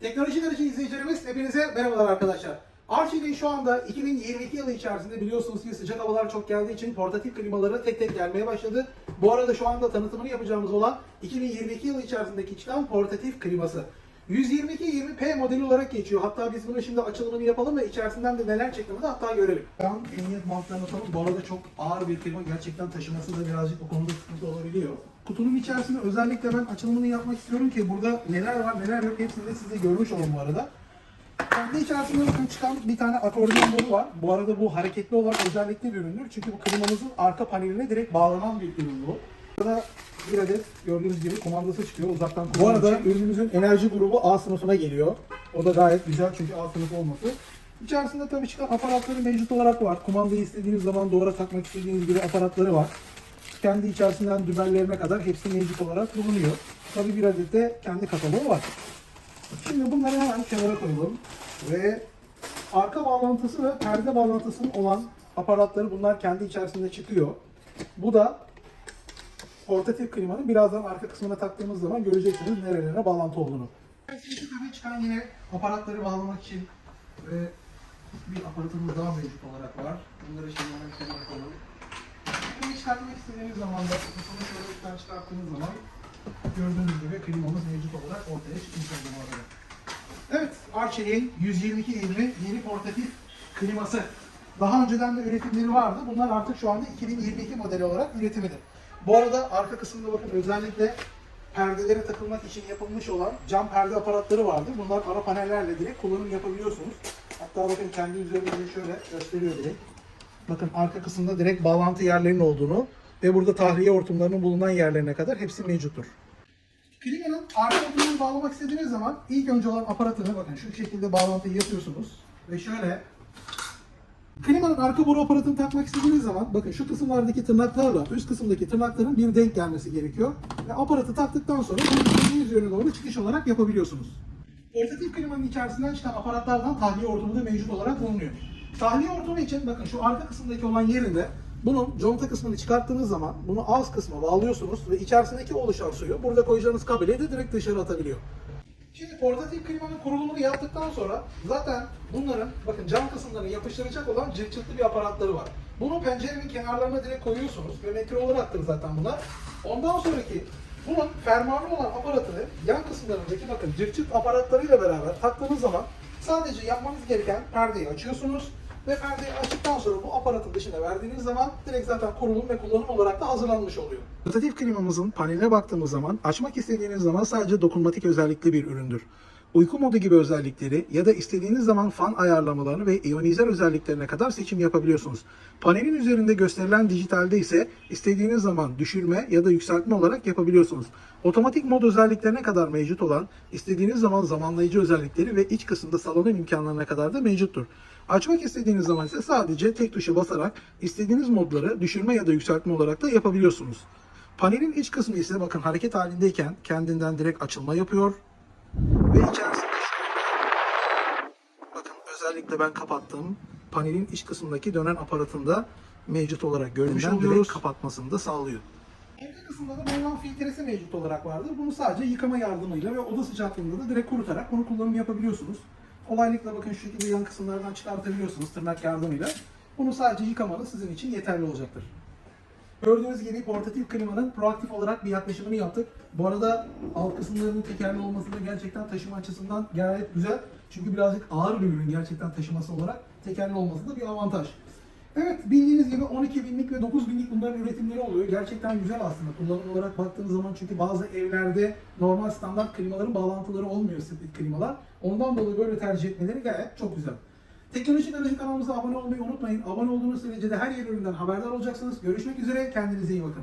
Teknoloji Garajı izleyicilerimiz hepinize merhabalar arkadaşlar. Arçelik'in şu anda 2022 yılı içerisinde biliyorsunuz ki sıcak havalar çok geldiği için portatif klimaları tek tek gelmeye başladı. Bu arada şu anda tanıtımını yapacağımız olan 2022 yılı içerisindeki çıkan portatif kliması. 122-20P modeli olarak geçiyor. Hatta biz bunu şimdi açılımını yapalım ve içerisinden de neler çektiğimizi hatta görelim. Ben emniyet bantlarını. Bu arada çok ağır bir klima. Gerçekten taşıması da birazcık bu konuda sıkıntı olabiliyor. Kutunun içerisinde özellikle ben açılımını yapmak istiyorum ki burada neler var neler yok hepsini de size görmüş olun bu arada. Kendi içerisinde bakın çıkan bir tane akordeon boru var. Bu arada bu hareketli olan özellikli bir üründür. Çünkü bu klimamızın arka paneline direkt bağlanan bir ürün bu. Burada bir adet gördüğünüz gibi kumandası çıkıyor uzaktan. Bu arada ürünümüzün enerji grubu A sınıfına geliyor. O da gayet güzel çünkü A sınıfı olması. İçerisinde tabii çıkan aparatları mevcut olarak var. Kumandayı istediğiniz zaman duvara takmak istediğiniz gibi aparatları var. Kendi içerisinden dübellerine kadar hepsi mevcut olarak bulunuyor. Tabii bir adet de kendi kataloğu var. Şimdi bunları hemen kenara koyalım. Ve arka bağlantısı ve perde bağlantısının olan aparatları bunlar kendi içerisinde çıkıyor. Bu da portatif klimanın birazdan arka kısmına taktığımız zaman göreceksiniz nerelere bağlantı olduğunu. Şimdi tabii çıkan yine aparatları bağlamak için ve bir aparatımız daha mevcut olarak var. Bunları şimdi hemen kenara koyalım. Çıkartmak istediğiniz zaman da bunu şöyle üstten çıkarttığınız zaman gördüğünüz gibi klimamız mevcut olarak ortaya çıkmış oldu bu arada. Evet, Arçelik'in 122 yeni portatif kliması. Daha önceden de üretimleri vardı. Bunlar artık şu anda 2022 modeli olarak üretimidir. Bu arada arka kısımda bakın özellikle perdelere takılmak için yapılmış olan cam perde aparatları vardır. Bunlar ara panellerle direkt kullanım yapabiliyorsunuz. Hatta bakın kendi üzerinde şöyle gösteriyor direkt. Bakın arka kısımda direkt bağlantı yerlerinin olduğunu ve burada tahliye hortumlarının bulunan yerlerine kadar hepsi mevcuttur. Klimanın arka hortumunu bağlamak istediğiniz zaman ilk önce olan aparatını bakın şu şekilde bağlantıyı yapıyorsunuz ve şöyle Klimanın arka boru aparatını takmak istediğiniz zaman bakın şu kısımlardaki tırnaklarla üst kısımdaki tırnakların bir denk gelmesi gerekiyor. Ve aparatı taktıktan sonra bunu yöne doğru çıkış olarak yapabiliyorsunuz. Portatif klimanın içerisinden çıkan aparatlardan tahliye hortumu da mevcut olarak bulunuyor. Tahliye hortumu için bakın şu arka kısımdaki olan yerinde bunun conta kısmını çıkarttığınız zaman bunu ağız kısmına bağlıyorsunuz ve içerisindeki oluşan suyu burada koyacağınız kabile de direkt dışarı atabiliyor. Şimdi portatif klimanın kurulumunu yaptıktan sonra zaten bunların bakın cam kısımlarını yapıştıracak olan cırt cırtlı bir aparatları var. Bunu pencerenin kenarlarına direkt koyuyorsunuz ve metre olaraktır zaten bunlar. Ondan sonraki bunun fermuarlı olan aparatını yan kısımlarındaki bakın cırt aparatlarıyla beraber taktığınız zaman sadece yapmanız gereken perdeyi açıyorsunuz ve perdeyi açtıktan sonra bu aparatın dışına verdiğiniz zaman direkt zaten kurulum ve kullanım olarak da hazırlanmış oluyor. Portatif klimamızın paneline baktığımız zaman açmak istediğiniz zaman sadece dokunmatik özellikli bir üründür. Uyku modu gibi özellikleri ya da istediğiniz zaman fan ayarlamalarını ve iyonizer özelliklerine kadar seçim yapabiliyorsunuz. Panelin üzerinde gösterilen dijitalde ise istediğiniz zaman düşürme ya da yükseltme olarak yapabiliyorsunuz. Otomatik mod özelliklerine kadar mevcut olan, istediğiniz zaman zamanlayıcı özellikleri ve iç kısımda salonun imkanlarına kadar da mevcuttur. Açmak istediğiniz zaman ise sadece tek tuşa basarak istediğiniz modları düşürme ya da yükseltme olarak da yapabiliyorsunuz. Panelin iç kısmı ise bakın hareket halindeyken kendinden direkt açılma yapıyor ve içerisinde bakın özellikle ben kapattım. Panelin iç kısmındaki dönen aparatında mevcut olarak görmüş oluyoruz. kapatmasını da sağlıyor. Arka kısımda da bulunan filtresi mevcut olarak vardır. Bunu sadece yıkama yardımıyla ve oda sıcaklığında da direkt kurutarak bunu kullanım yapabiliyorsunuz. Kolaylıkla bakın şu şekilde yan kısımlardan çıkartabiliyorsunuz tırnak yardımıyla. Bunu sadece yıkamanız sizin için yeterli olacaktır. Gördüğünüz gibi portatif klimanın proaktif olarak bir yaklaşımını yaptık. Bu arada alt kısımlarının tekerli olması da gerçekten taşıma açısından gayet güzel. Çünkü birazcık ağır bir ürün gerçekten taşıması olarak tekerli olması da bir avantaj. Evet bildiğiniz gibi 12 binlik ve 9 binlik bunların üretimleri oluyor. Gerçekten güzel aslında kullanım olarak baktığınız zaman çünkü bazı evlerde normal standart klimaların bağlantıları olmuyor split klimalar. Ondan dolayı böyle tercih etmeleri gayet çok güzel. Teknoloji Garajı kanalımıza abone olmayı unutmayın. Abone olduğunuz sürece de her yeni üründen haberdar olacaksınız. Görüşmek üzere. Kendinize iyi bakın.